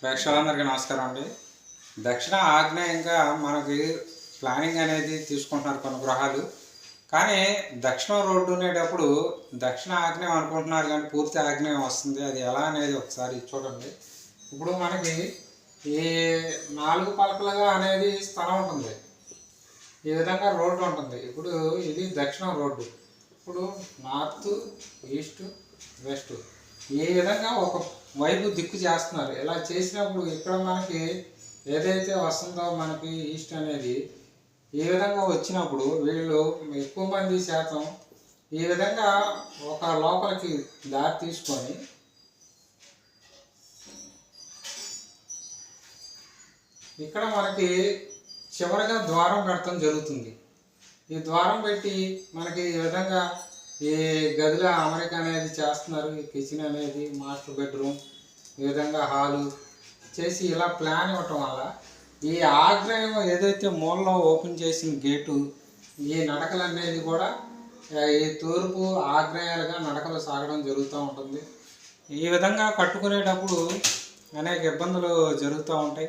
ప్రేక్షకులందరికీ నమస్కారం అండి. దక్షిణ ఆగ్నేయంగా మనకి ప్లానింగ్ అనేది తీసుకుంటున్నారు కొన్ని గృహాలు కానీ దక్షిణ రోడ్డు ఉండేటప్పుడు దక్షిణ ఆగ్నేయం అనుకుంటున్నారు కానీ పూర్తి ఆగ్నేయం వస్తుంది. అది ఎలా అనేది ఒకసారి చూడండి. ఇప్పుడు మనకి ఈ నాలుగు పలకలుగా అనేది స్థలం ఉంటుంది. ఈ విధంగా రోడ్డు ఉంటుంది. ఇప్పుడు ఇది దక్షిణ రోడ్డు. ఇప్పుడు నార్త్ ఈస్ట్ వెస్ట్. ఈ విధంగా ఒక వైపు దిక్కు చేస్తున్నారు? ఇలా చేసినప్పుడు ఇక్కడ మనకి ఏదైతే వస్తుందో మనకి ఈస్ట్ అనేది ఈ విధంగా వచ్చినప్పుడు వీళ్ళు ఎక్కువ మంది శాతం ఈ విధంగా ఒక లోపలికి దారి తీసుకొని ఇక్కడ మనకి చివరిగా ద్వారం పెట్టడం జరుగుతుంది. ఈ ద్వారం పెట్టి మనకి ఈ విధంగా ఈ గదిలో అమరిక అనేది చేస్తున్నారు. ఈ కిచెన్ అనేది మాస్టర్ బెడ్రూమ్ ఈ విధంగా హాలు చేసి ఇలా ప్లాన్ ఇవ్వటం వల్ల ఈ ఆగ్రహం ఏదైతే మూలలో ఓపెన్ చేసిన గేటు ఈ నడకలు అనేది కూడా ఈ తూర్పు ఆగ్నేయాలుగా నడకలు సాగడం జరుగుతూ ఉంటుంది. ఈ విధంగా కట్టుకునేటప్పుడు అనేక ఇబ్బందులు జరుగుతూ ఉంటాయి.